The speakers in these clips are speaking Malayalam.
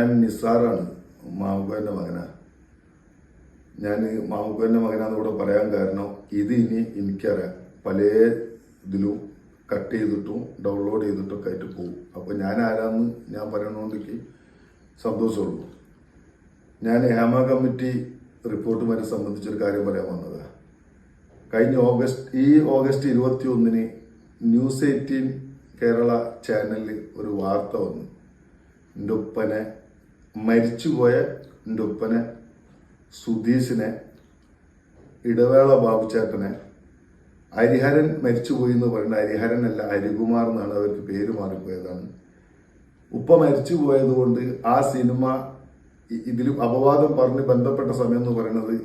ഞാൻ നിസാറാണ് മാമുക്കോന്റെ മകനാണ് ഞാൻ മാമുക്കോന്റെ മകനാന്ന് ഇവിടെ പറയാൻ കാരണം ഇത് ഇനി എനിക്കറിയാം. പല ഇതിലും കട്ട് ചെയ്തിട്ടും ഡൗൺലോഡ് ചെയ്തിട്ടൊക്കെ ആയിട്ട് പോകും അപ്പോൾ ഞാൻ ആരാന്ന് ഞാൻ പറയണോണ്ടെങ്കിൽ സന്തോഷമുള്ളൂ. ഞാൻ ഹേമ കമ്മിറ്റി റിപ്പോർട്ടുമായി സംബന്ധിച്ചൊരു കാര്യം പറയാൻ വന്നത്. കഴിഞ്ഞ ഓഗസ്റ്റ് ഈ ഓഗസ്റ്റ് ഇരുപത്തി ഒന്നിന് ന്യൂസ് എയ്റ്റീൻ കേരള ചാനലിൽ ഒരു വാർത്ത വന്നു. എന്റെ ഉപ്പനെ മരിച്ചുപോയ എന്റെ ഉപ്പനെ സുധീഷിനെ ഇടവേള ബാബുചേട്ടനെ ഹരിഹരൻ മരിച്ചുപോയി എന്ന് പറയുന്നത് ഹരിഹരൻ അല്ല ഹരികുമാർ എന്നാണ് അവർക്ക് പേര് മാറിപ്പോയതാണ്. ഉപ്പ മരിച്ചു പോയത് കൊണ്ട് ആ സിനിമ ഇതിൽ അപവാദം പറഞ്ഞ് ബന്ധപ്പെട്ട സമയം എന്ന് പറയുന്നത്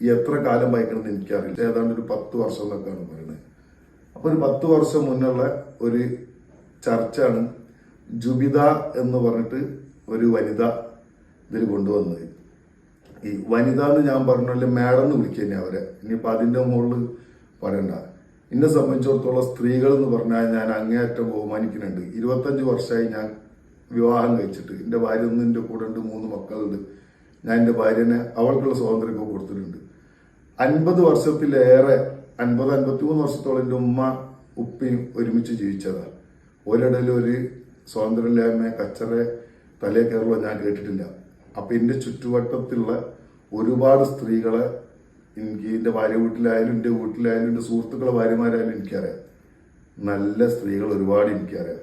എത്ര കാലം വായിക്കണമെന്ന് എനിക്കറിയില്ല. ഏതാണ്ട് ഒരു പത്ത് വർഷം എന്നൊക്കെയാണ് പറയുന്നത്. അപ്പോൾ ഒരു പത്ത് വർഷം മുന്നുള്ള ഒരു ചർച്ചാണ് ജുബിത എന്ന് പറഞ്ഞിട്ട് ഒരു വനിത ഇതിൽ കൊണ്ടുവന്നത് ഈ വനിത എന്ന് ഞാൻ പറഞ്ഞാൽ മാഡം എന്ന് വിളിക്കുക അവരെ. ഇനിയിപ്പോൾ അതിന്റെ മുകളിൽ പറയണ്ട. എന്നെ സംബന്ധിച്ചിടത്തോളം സ്ത്രീകൾ എന്ന് പറഞ്ഞാൽ ഞാൻ അങ്ങേയറ്റം ബഹുമാനിക്കുന്നുണ്ട്. ഇരുപത്തഞ്ച് വർഷമായി ഞാൻ വിവാഹം കഴിച്ചിട്ട്. എന്റെ ഭാര്യ ഒന്നും എന്റെ കൂടെ ഉണ്ട് മൂന്ന് മക്കളുണ്ട്. ഞാൻ എന്റെ ഭാര്യനെ അവൾക്കുള്ള സ്വാതന്ത്ര്യമൊക്കെ കൊടുത്തിട്ടുണ്ട്. അൻപത് വർഷത്തിലേറെ അൻപത് അൻപത്തി മൂന്ന് വർഷത്തോളം എന്റെ ഉമ്മ ഉപ്പയും ഒരുമിച്ച് ജീവിച്ചതാണ് ഒരിടയിൽ ഒരു സ്വാതന്ത്ര്യമില്ലായ്മ കച്ചറ തലേ കയറുള്ള ഞാൻ കേട്ടിട്ടില്ല. അപ്പൊ എന്റെ ചുറ്റുവട്ടത്തുള്ള ഒരുപാട് സ്ത്രീകളെ എനിക്ക് എന്റെ ഭാര്യ വീട്ടിലായാലും എന്റെ വീട്ടിലായാലും എന്റെ സുഹൃത്തുക്കളെ ഭാര്യമാരായാലും എനിക്കറിയാം. നല്ല സ്ത്രീകൾ ഒരുപാട് എനിക്കറിയാം.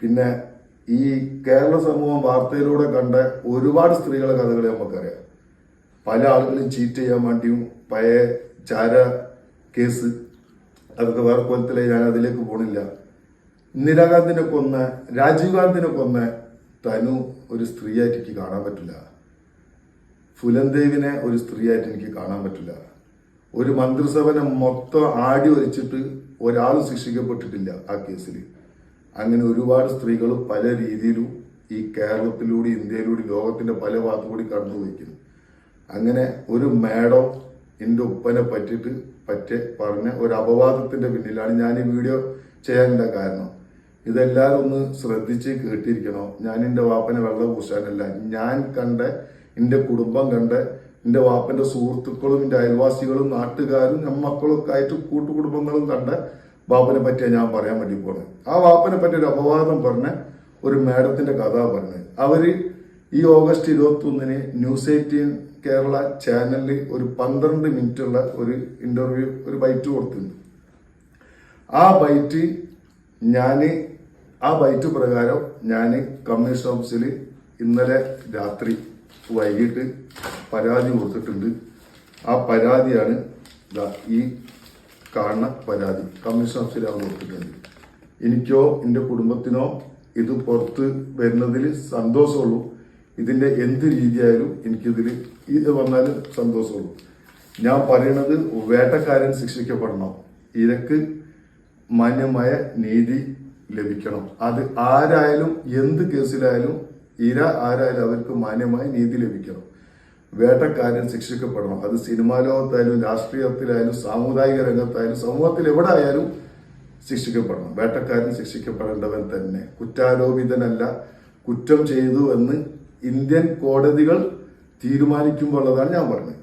പിന്നെ ഈ കേരള സമൂഹം വാർത്തയിലൂടെ കണ്ട ഒരുപാട് സ്ത്രീകളെ കഥകൾ നമുക്കറിയാം. പല ആളുകളും ചീറ്റ് ചെയ്യാൻ വേണ്ടിയും പഴയ ചാര കേസ് അതൊക്കെ വേറെ കൊലത്തിലെ ഞാൻ അതിലേക്ക് പോണില്ല. ഇന്ദിരാഗാന്ധിനെ കൊന്ന് രാജീവ് ഗാന്ധിനെ കൊന്ന തനു ഒരു സ്ത്രീയായിട്ട് എനിക്ക് കാണാൻ പറ്റില്ല. ഫുലൻദേവിനെ ഒരു സ്ത്രീയായിട്ട് എനിക്ക് കാണാൻ പറ്റില്ല. ഒരു മന്ത്രിസഭനെ മൊത്തം ആടി വലിച്ചിട്ട് ഒരാളും ശിക്ഷിക്കപ്പെട്ടിട്ടില്ല ആ കേസിൽ അങ്ങനെ ഒരുപാട് സ്ത്രീകൾ പല രീതിയിലും ഈ കേരളത്തിലൂടെ ഇന്ത്യയിലൂടെ ലോകത്തിന്റെ പല ഭാഗത്തുകൂടി കടന്നു വയ്ക്കുന്നു അങ്ങനെ ഒരു മേഡം എന്റെ ഉപ്പനെ പറ്റിയിട്ട് പറ്റി പറഞ്ഞ ഒരു അപവാദത്തിന്റെ പിന്നിലാണ് ഞാൻ ഈ വീഡിയോ ചെയ്യാനുള്ള കാരണം. ഇതെല്ലാവരും ഒന്ന് ശ്രദ്ധിച്ച് കേട്ടിരിക്കണോ. ഞാൻ എന്റെ വാപ്പനെ വെള്ളം പൂശാനല്ല ഞാൻ കണ്ട എന്റെ കുടുംബം കണ്ട എന്റെ വാപ്പന്റെ സുഹൃത്തുക്കളും എന്റെ അയൽവാസികളും നാട്ടുകാരും മക്കളും ഒക്കെ ആയിട്ട് കൂട്ടുകുടുംബങ്ങളും കണ്ട വാപ്പനെ പറ്റിയാ ഞാൻ പറയാൻ വേണ്ടി പോണത് ആ വാപ്പനെ പറ്റിയ ഒരു അപവാദം പറഞ്ഞ ഒരു മാഡത്തിന്റെ കഥ പറഞ്ഞത് അവർ ഈ ഓഗസ്റ്റ് ഇരുപത്തി ഒന്നിന് ന്യൂസ് എയ്റ്റീൻ കേരള ചാനലിൽ ഒരു പന്ത്രണ്ട് മിനിറ്റ് ഉള്ള ഒരു ഇന്റർവ്യൂ ഒരു ബൈറ്റ് കൊടുത്തിട്ടുണ്ട് ആ ബൈറ്റ് ഞാൻ ആ ബൈറ്റ് പ്രകാരം ഞാൻ കമ്മീഷൻ ഓഫീസിൽ ഇന്നലെ രാത്രി വൈകിട്ട് പരാതി കൊടുത്തിട്ടുണ്ട്. ആ പരാതിയാണ് ഈ കാണുന്ന പരാതി. കമ്മീഷൻ അവർ കൊടുത്തിട്ടുണ്ട്. എനിക്കോ എന്റെ കുടുംബത്തിനോ ഇത് പുറത്ത് വരുന്നതിൽ സന്തോഷമുള്ളൂ. ഇതിന്റെ എന്ത് രീതിയായാലും എനിക്കിതിൽ ഇത് വന്നാലും സന്തോഷമുള്ളൂ. ഞാൻ പറയുന്നത് വേട്ടക്കാരൻ ശിക്ഷിക്കപ്പെടണം. ഇരക്ക് മാന്യമായ നീതി ലഭിക്കണം. അത് ആരായാലും എന്ത് കേസിലായാലും ഇര ആരായാലും അവർക്ക് മാന്യമായ നീതി ലഭിക്കണം. വേട്ടക്കാരൻ ശിക്ഷിക്കപ്പെടണം. അത് സിനിമാ ലോകത്തായാലും രാഷ്ട്രീയത്തിലായാലും സാമുദായിക രംഗത്തായാലും സമൂഹത്തിൽ എവിടെ ആയാലും ശിക്ഷിക്കപ്പെടണം. വേട്ടക്കാരൻ ശിക്ഷിക്കപ്പെടേണ്ടവൻ തന്നെ. കുറ്റാരോപിതനല്ല. കുറ്റം ചെയ്തു എന്ന് ഇന്ത്യൻ കോടതികൾ തീരുമാനിക്കുമ്പോഴതാണ് ഞാൻ പറഞ്ഞത്.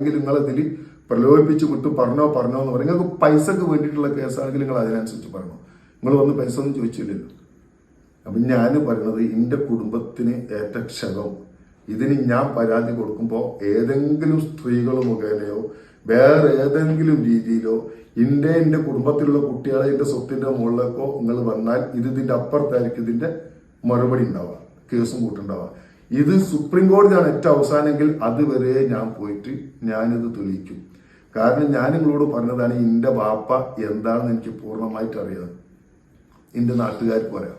എങ്കിൽ നിങ്ങൾ ഇതിൽ പ്രലോഭിപ്പിച്ച് വിട്ടു പറഞ്ഞോ പറഞ്ഞോ എന്ന് പറയും. നിങ്ങൾക്ക് പൈസക്ക് വേണ്ടിയിട്ടുള്ള കേസാണെങ്കിൽ നിങ്ങൾ അതിനനുസരിച്ച് പറഞ്ഞു നിങ്ങൾ വന്ന് പൈസ ഒന്നും ചോദിച്ചില്ലല്ലോ. അപ്പം ഞാൻ പറയുന്നത് എന്റെ കുടുംബത്തിന് ഏറ്റ ക്ഷതം ഇതിന് ഞാൻ പരാതി കൊടുക്കുമ്പോൾ ഏതെങ്കിലും സ്ത്രീകൾ മുഖേനയോ വേറെ ഏതെങ്കിലും രീതിയിലോ എന്റെ എന്റെ കുടുംബത്തിലുള്ള കുട്ടികളെ എന്റെ സ്വത്തിന്റെ മുകളിലേക്കോ നിങ്ങൾ വന്നാൽ ഇത് ഇതിന്റെ അപ്പുറത്തായിരിക്കും ഇതിന്റെ മറുപടി ഉണ്ടാവുക. കേസും കൂട്ടുണ്ടാവുക. ഇത് സുപ്രീം കോടതിയാണ് ഏറ്റവും അവസാനമെങ്കിൽ അതുവരെ ഞാൻ പോയിട്ട് ഞാനിത് തെളിയിക്കും. കാരണം ഞാൻ നിങ്ങളോട് പറഞ്ഞതാണ് എന്റെ ബാപ്പ എന്താണെന്ന് എനിക്ക് പൂർണമായിട്ട് അറിയാം എന്റെ നാട്ടുകാർക്ക് പറയാം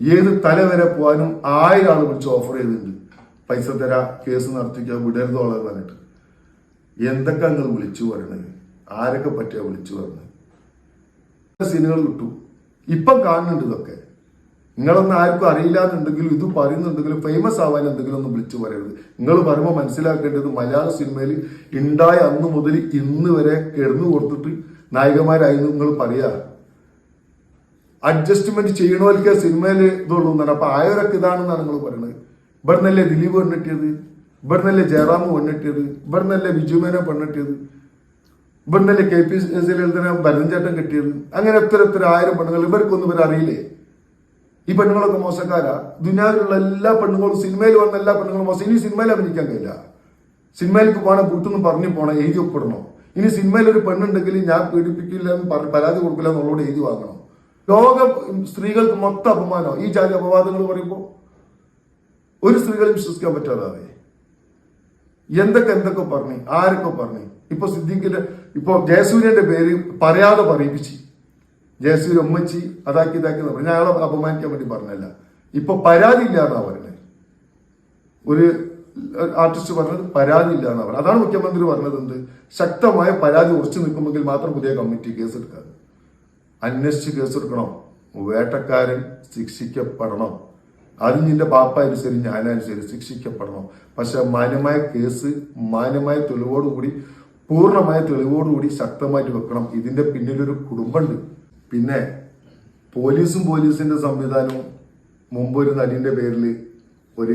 ഏത് തല വരെ പോകാനും ആയിരം ആൾ വിളിച്ച് ഓഫർ ചെയ്തിട്ടുണ്ട്. പൈസ തരാ കേസ് നടത്തിക്കുക വിടരുതോളെ പറഞ്ഞിട്ട്. എന്തൊക്കെ നിങ്ങൾ വിളിച്ചു പറയണത്? ആരൊക്കെ പറ്റിയാ വിളിച്ചു പറഞ്ഞത് സീനുകൾ കിട്ടും. ഇപ്പം കാണുന്നുണ്ട് ഇതൊക്കെ. നിങ്ങളൊന്നും ആർക്കും അറിയില്ലാന്നുണ്ടെങ്കിലും ഇത് പറയുന്നുണ്ടെങ്കിലും ഫേമസ് ആവാൻ എന്തെങ്കിലും ഒന്ന് വിളിച്ചു പറയരുത്. നിങ്ങൾ പറയുമ്പോൾ മനസ്സിലാക്കേണ്ടത് മലയാള സിനിമയിൽ ഉണ്ടായ അന്ന് മുതൽ ഇന്ന് വരെ കിടന്നു കൊടുത്തിട്ട് നായകന്മാരായി നിങ്ങൾ പറയാ. അഡ്ജസ്റ്റ്മെന്റ് ചെയ്യണവർക്ക് സിനിമയിൽ ഇതുള്ളൂ എന്നാണ്. അപ്പൊ ആയവരൊക്കെ ഇതാണെന്നാണ് നിങ്ങൾ പറയുന്നത് ഇവിടുന്നല്ലേ ദിലീപ് പെണ്ണിട്ടിയത് ഇവിടുന്നല്ലേ ജയറാം പെണ്ണിട്ടിയത് ഇവിടുന്നല്ലേ ബിജുമേനെ പെണ്ണിട്ടിയത് ഇവിടുന്നല്ലേ കെ പി സി ഭരതൻ ഭരതൻചേട്ടൻ കിട്ടിയത്? അങ്ങനെ എത്ര എത്ര ആയിരം പെണ്ണുങ്ങൾ ഇവർക്കൊന്നും ഇവർ അറിയില്ലേ ഈ പെണ്ണുങ്ങളൊക്കെ മോശക്കാരാ. ദുനിയാവിലുള്ള എല്ലാ പെണ്ണുങ്ങളും സിനിമയിൽ വന്ന എല്ലാ പെണ്ണുങ്ങളും മോശം. ഇനി സിനിമയിൽ അഭിനയിക്കാൻ കഴിയില്ല. സിനിമയിലേക്ക് പോകണം വീട്ടിൽ പറഞ്ഞു പോകണം എഴുതി ഒപ്പിടണം. ഇനി സിനിമയിൽ ഒരു പെണ്ണുണ്ടെങ്കിൽ ഞാൻ പീഡിപ്പിക്കില്ല എന്ന് പരാതി കൊടുക്കില്ല എന്നുള്ളോട് എഴുതി വാങ്ങണം. ലോക സ്ത്രീകൾക്ക് മൊത്തം അപമാനം ഈ ജാതി അപവാദങ്ങൾ പറയുമ്പോൾ ഒരു സ്ത്രീകളെ വിശ്വസിക്കാൻ പറ്റാതെ എന്തൊക്കെ എന്തൊക്കെ പറഞ്ഞു ആരൊക്കെ പറഞ്ഞു. ഇപ്പൊ സിദ്ദീഖിന്റെ ഇപ്പൊ ജയസൂര്യന്റെ പേര് പറയാതെ പറയിപ്പിച്ച്. ജയസൂര്യ ഉമ്മച്ചി അതാക്കി ഇതാക്കി പറഞ്ഞു. ഞാൻ അയാളെ അപമാനിക്കാൻ വേണ്ടി പറഞ്ഞല്ല. ഇപ്പൊ പരാതി ഇല്ലാന്നാ പറയുന്നത് ഒരു ആർട്ടിസ്റ്റ് പറഞ്ഞത് പരാതി ഇല്ലാന്നാ പറഞ്ഞത് അതാണ് മുഖ്യമന്ത്രി പറഞ്ഞത് എന്ത്? ശക്തമായ പരാതി ഉറച്ചു നിൽക്കുമെങ്കിൽ മാത്രം പുതിയ കമ്മിറ്റി കേസ് കേസെടുക്കാറ് അന്വേഷിച്ച് കേസെടുക്കണം. വേട്ടക്കാരൻ ശിക്ഷിക്കപ്പെടണം. അത് നിന്റെ പാപ്പ അനുസരിച്ച് ഞാനനുസരിച്ച് ശിക്ഷിക്കപ്പെടണം. പക്ഷെ മാന്യമായ കേസ് മാന്യമായ തെളിവോടുകൂടി പൂർണമായ തെളിവോടുകൂടി ശക്തമായിട്ട് വെക്കണം. ഇതിന്റെ പിന്നിലൊരു കുടുംബമുണ്ട്. പിന്നെ പോലീസും പോലീസിന്റെ സംവിധാനവും മുമ്പ് ഒരു നടിന്റെ പേരിൽ ഒരു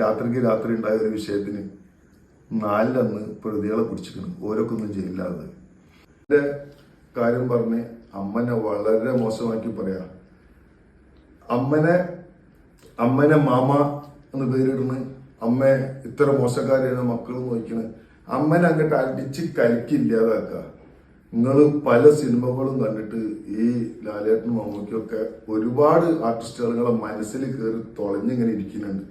രാത്രിക്ക് രാത്രി ഉണ്ടായ ഒരു വിഷയത്തിന് നാലിലന്ന് പ്രതികളെ പിടിച്ചിരിക്കണം ഓരോക്കൊന്നും ചെയ്യില്ലാതെ. കാര്യം പറഞ്ഞ് അമ്മനെ വളരെ മോശമാക്കി പറയാ. അമ്മനെ അമ്മനെ മാമ എന്ന് പേരിടുന്നു അമ്മ ഇത്ര മോശക്കാരെയാണ് മക്കൾ നോക്കുന്നത് അമ്മനെ അങ്ങോട്ട് അടിച്ച് കലക്കില്ലാതാക്കുക നിങ്ങൾ പല സിനിമകളും കണ്ടിട്ട് ഈ ലാലേട്ടൻ മമ്മൂക്കൊക്കെ ഒരുപാട് ആർട്ടിസ്റ്റുകളെ മനസ്സിൽ കയറി തുളഞ്ഞിങ്ങനെ ഇരിക്കുന്നുണ്ട്.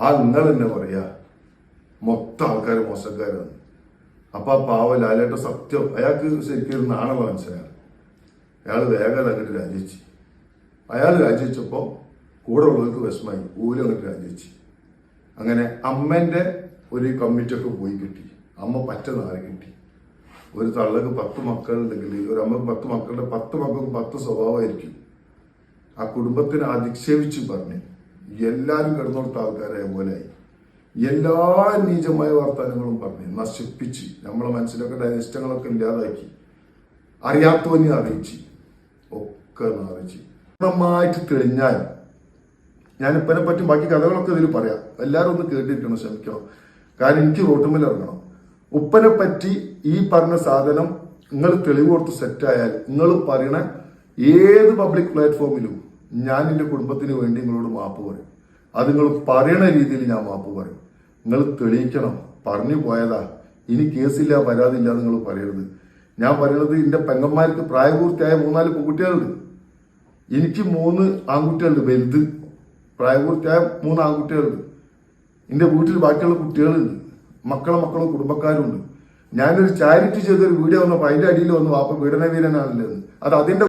ആ നിങ്ങൾ തന്നെ പറയാ മൊത്തം ആൾക്കാർ മോശക്കാരാണ്. അപ്പൊ ആ പാവ ലാലേട്ട സത്യം അയാൾക്ക് ശരിക്കും ഒരു നാണുള്ള മനുഷ്യനാണ്. അയാൾ വേഗം അങ്ങോട്ട് രാജിവെച്ചു. അയാൾ രാജിവെച്ചപ്പോ കൂടെ ഉള്ളവർക്ക് വിഷമായി ഓലും അങ്ങോട്ട് രാജിവെച്ചു. അങ്ങനെ അമ്മന്റെ ഒരു കമ്മിറ്റി ഒക്കെ പോയി കിട്ടി. അമ്മ പറ്റ നാളെ കിട്ടി. ഒരു തള്ളക്ക് പത്ത് മക്കളുണ്ടെങ്കിൽ ഒരു അമ്മയ്ക്ക് പത്ത് മക്കളുടെ പത്ത് മക്കൾക്ക് പത്ത് സ്വഭാവമായിരിക്കും. ആ കുടുംബത്തിനെ അധിക്ഷേപിച്ച് പറഞ്ഞ് എല്ലാവരും കിടന്നുകൊടുത്ത ആൾക്കാരായ പോലെയായി എല്ലാ നീചമായ വർത്തമാനങ്ങളും പറഞ്ഞ് നശിപ്പിച്ച് നമ്മളെ മനസ്സിലൊക്കെ ഇഷ്ടങ്ങളൊക്കെ ഇല്ലാതാക്കി. അറിയാത്തവനെ അറിയിച്ച് ഒക്കെ അറിയിച്ച് പൂർണമായിട്ട് തെളിഞ്ഞാൽ ഞാനിപ്പനെ പറ്റും ബാക്കി കഥകളൊക്കെ ഇതിൽ പറയാം. എല്ലാവരും ഒന്ന് കേട്ടിരിക്കണം ശ്രമിക്കണം. കാരണം എനിക്ക് റോട്ടുമ്പിൽ ഇറങ്ങണം. ഉപ്പനെ പറ്റി ഈ പറഞ്ഞ സാധനം നിങ്ങൾ തെളിവ് കൊടുത്ത് സെറ്റായാൽ നിങ്ങൾ പറയണ ഏത് പബ്ലിക് പ്ലാറ്റ്ഫോമിലും ഞാൻ എന്റെ കുടുംബത്തിന് വേണ്ടി നിങ്ങളോട് മാപ്പ് പറയും. അത് നിങ്ങൾ പറയണ രീതിയിൽ ഞാൻ മാപ്പ് പറയും. നിങ്ങൾ തെളിയിക്കണം. പറഞ്ഞു പോയതാ. ഇനി കേസില്ല പരാതില്ല നിങ്ങൾ പറയരുത്. ഞാൻ പറയുന്നത് എന്റെ പെങ്ങന്മാർക്ക് പ്രായപൂർത്തിയായ മൂന്നാൽ കുട്ടികളുണ്ട് എനിക്ക് മൂന്ന് ആൺകുട്ടികളുണ്ട് വലുത്. പ്രായപൂർത്തിയായ മൂന്ന് ആൺകുട്ടികളുണ്ട്. എന്റെ വീട്ടിൽ ബാക്കിയുള്ള കുട്ടികളുണ്ട്. മക്കളെ മക്കളും കുടുംബക്കാരുണ്ട്. ഞാനൊരു ചാരിറ്റി ചെയ്തൊരു വീഡിയോ വന്നപ്പോൾ അതിന്റെ അടിയിൽ വന്നു വാപ്പ പീഡന വീരനാണല്ലേ അത് അതിന്റെ